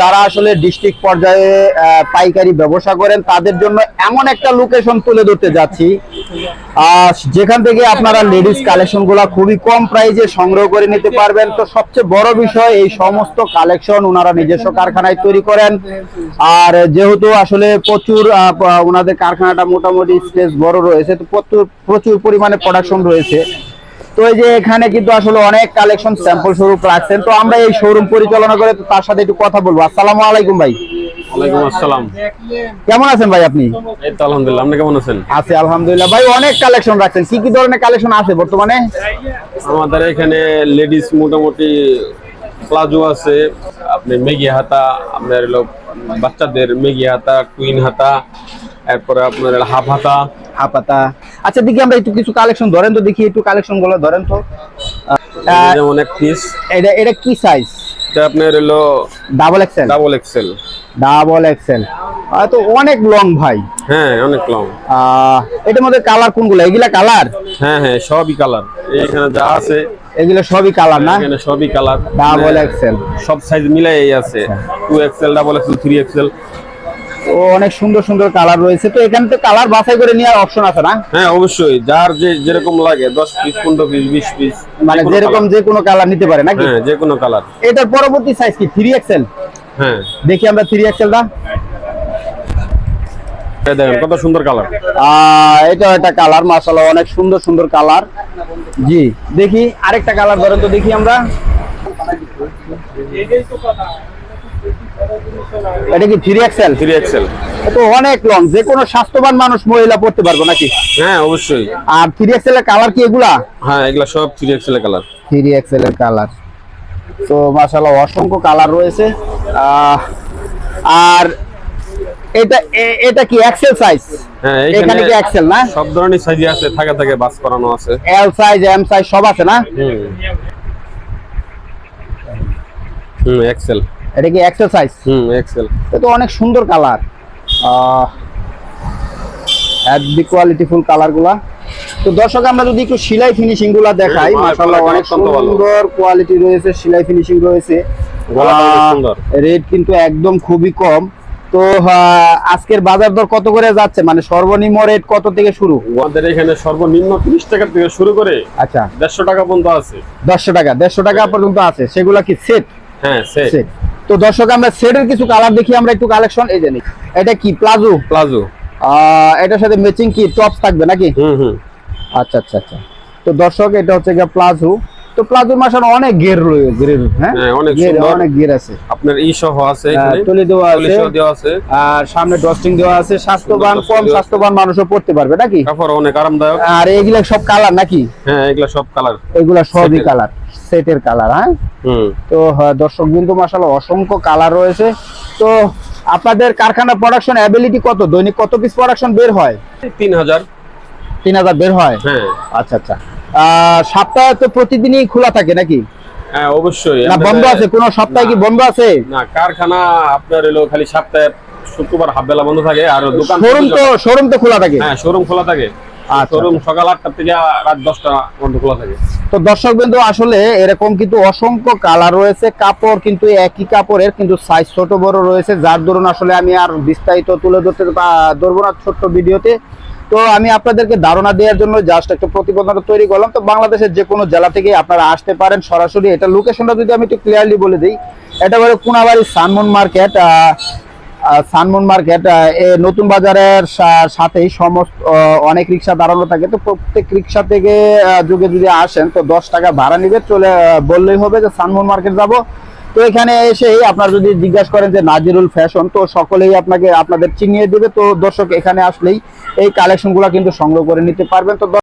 যারা আসলে ডিস্ট্রিক্ট পর্যায়ে পাইকারি ব্যবসা করেন, তাদের জন্য এমন একটা লোকেশন তুলে ধরতে যাচ্ছি। যেখান থেকে আপনারা লেডিস কালেকশনগুলা খুবই কম প্রাইজে সংগ্রহ করে নিতে পারবেন। তো সবচেয়ে বড় বিষয়, এই সমস্ত কালেকশন ওনারা নিজস্ব কারখানায় তৈরি করেন। আর যেহেতু আসলে প্রচুর ওনাদের কারখানাটা মোটামুটি স্পেস বড় রয়েছে, তো প্রচুর প্রচুর পরিমাণে প্রোডাকশন রয়েছে। তো এই যে এখানে কিন্তু আসলে অনেক কালেকশন স্যাম্পল স্বরূপ রাখছেন। তো আমরা এই শোরুম পরিচালনা করে তার সাথে একটু কথা বলব। আসসালামু আলাইকুম ভাই। ওয়ালাইকুম আসসালাম। কেমন আছেন ভাই আপনি? এই তো আলহামদুলিল্লাহ। আপনি কেমন আছেন? আছে আলহামদুলিল্লাহ। ভাই অনেক কালেকশন রাখছেন। কি কি ধরনের কালেকশন আছে বর্তমানে? আমাদের এখানে লেডিস মোটামুটি প্লাজো আছে আপনি মেগি হাতা আপনার বাচ্চাদের মেগি হাতা কুইন হাতা এরপরে আপনার হাফ হাতা। হাফ হাতা। আচ্ছা দেখি আমরা একটু কিছু কালেকশন ধরেন তো দেখি একটু কালেকশনগুলো ধরেন তো। এক পিস এটা এটা কি সাইজ এটা আপনার হলো double XL double XL double XL তো অনেক লং ভাই। হ্যাঁ অনেক লং এটার মধ্যে কালার কোনগুলো? এগুলা কালার হ্যাঁ হ্যাঁ সবই কালার এখানে যা আছে এগুলো সবই কালার না? এখানে সবই কালার ডাবল এক্সেল সব সাইজ মিলাই আছে। Two XL double XL three XL ও অনেক সুন্দর সুন্দর কালার রয়েছে। তো এখান থেকে কালার বাছাই করে নেওয়ার অপশন আছে না? হ্যাঁ অবশ্যই। যার যে যেরকম লাগে দশ পিস পনেরো পিস বিশ পিস মানে যেরকম যে কোনো কালার নিতে পারে নাকি? হ্যাঁ যে কোনো কালার এটার পরবর্তী সাইজ কি? থ্রি এক্সেল হ্যাঁ। দেখি আমরা থ্রি এক্সেল দা দেখেন কত সুন্দর কালার এটা একটা কালার মাশাআল্লাহ অনেক সুন্দর সুন্দর কালার জি দেখি আরেকটা কালার ধরেন তো দেখি আমরা। এটা কি থ্রি এক্সেল থ্রি এক্সেল তো অনেক লং যে কোনো স্বাস্থ্যবান মানুষ মহিলা পড়তে পারব নাকি? হ্যাঁ অবশ্যই। আর থ্রি এক্সেল এর কালার কি এগুলা? হ্যাঁ এগুলা সব three XL colour three XL এর কালার তো মাশাআল্লাহ অসংখ্য কালার রয়েছে। আর এটা এটা কি এক্সেল সাইজ হ্যাঁ এখানে কি এক্সেল না? সব ধরনের সাইজই আছে থাকে থাকে বাস করানো আছে। এল সাইজ এম সাইজ সব আছে না? হুম। হুম এক্সেল এটা কি এক্সেল সাইজ হুম এক্সেল এটা অনেক সুন্দর কালার হেভি কোয়ালিটিফুল কালারগুলা তো দর্শক আমরা যদি একটু সেলাই ফিনিশিংগুলা দেখাই মাশাআল্লাহ অনেক সুন্দর কোয়ালিটি রয়েছে সেলাই ফিনিশিং রয়েছে। রেট কিন্তু একদম খুবই কম। তো আজকের বাজার দর কত করে যাচ্ছে? মানে সর্বনিম্ন রেট কত থেকে শুরু? আমাদের এখানে সর্বনিম্ন তিরিশ টাকা থেকে শুরু করে আচ্ছা। দেড়শো টাকা পর্যন্ত আছে। দেড়শো টাকা দেড়শো টাকা পর্যন্ত আছে। সেগুলা কি সেট হ্যাঁ সেট তো দর্শক আমরা সেটের কিছু কালার দেখি আমরা একটু কালেকশন এই জানি এটা কি? প্লাজো প্লাজো এটার সাথে ম্যাচিং কি? টপস থাকবে নাকি? হুম হুম। আচ্ছা আচ্ছা আচ্ছা। তো দর্শক এটা হচ্ছে গিয়ে প্লাজো তো প্লাজোর মাসান অনেক গের রয়েছে গের হ্যাঁ? হ্যাঁ, অনেক গের সুন্দর। অনেক গের আছে। আপনার ই সহ আছে হ্যাঁ, দেওয়া আছে। দেওয়া আছে। আর সামনে ডস্টিং দেওয়া আছে। স্বাস্থ্যবান কম। স্বাস্থ্যবান মানুষও পড়তে পারবে নাকি? কাপড় অনেক আরামদায়ক। আর এগুলা সব কালার নাকি? হ্যাঁ এগুলা সব কালার এগুলা সবই কালার সেটের কালার হ্যাঁ? তো দর্শক বিন্দু মাসাল অসংখ্য কালার রয়েছে। তো আপনাদের কারখানা প্রোডাকশন অ্যাবিলিটি কত? দৈনিক কত পিস প্রোডাকশন বের হয়? তিন হাজার। তিন হাজার বের হয়? হ্যাঁ। আচ্ছা আচ্ছা। সপ্তাহে তো প্রতিদিনই খোলা থাকে নাকি? হ্যাঁ অবশ্যই। না বন্ধ আছে? কোনো সপ্তাহে কি বন্ধ আছে? না কারখানা আপনার এলো খালি সপ্তাহে শুক্রবার হাফ বেলা বন্ধ থাকে আর দোকান শোরুম তো শোরুম তো খোলা থাকে? হ্যাঁ শোরুম খোলা থাকে। আচ্ছা। শোরুম সকাল আটটা থেকে রাত দশটা পর্যন্ত খোলা থাকে। তো দর্শক বিন্দু আসলে এরকম কিন্তু অসংখ্য কালার রয়েছে। কাপড় কিন্তু একই কাপড়ের কিন্তু সাইজ ছোট বড় রয়েছে। যার দরুন আসলে আমি আর বিস্তারিত তুলে ধরতে ধরবো না ছোট্ট ভিডিওতে। তো আমি আপনাদেরকে ধারণা দেওয়ার জন্য জাস্ট একটা প্রতিবেদন তৈরি করলাম। তো বাংলাদেশের যে কোনো জেলা থেকে আপনারা আসতে পারেন সরাসরি। এটা লোকেশনটা যদি আমি একটু ক্লিয়ারলি বলে দিই, এটা হলো কোনাবাড়ি সানমন মার্কেট সানমন মার্কেট নতুন বাজারের সাথেই সমস্ত অনেক রিক্সা দাঁড়ানো থাকে। তো প্রত্যেক রিক্সা থেকে যুগে যদি আসেন। তো দশ টাকা ভাড়া নিবে। চলে বললেই হবে যে সানমন মার্কেট যাব। তো এখানে এসেই আপনার যদি জিজ্ঞাসা করেন যে নাজিরুল ফ্যাশন, তো সকলেই আপনাকে আপনাদের চিনিয়ে দেবে। তো দর্শক, এখানে আসলেই এই কালেকশনগুলো কিন্তু সংগ্রহ করে নিতে পারবেন। তো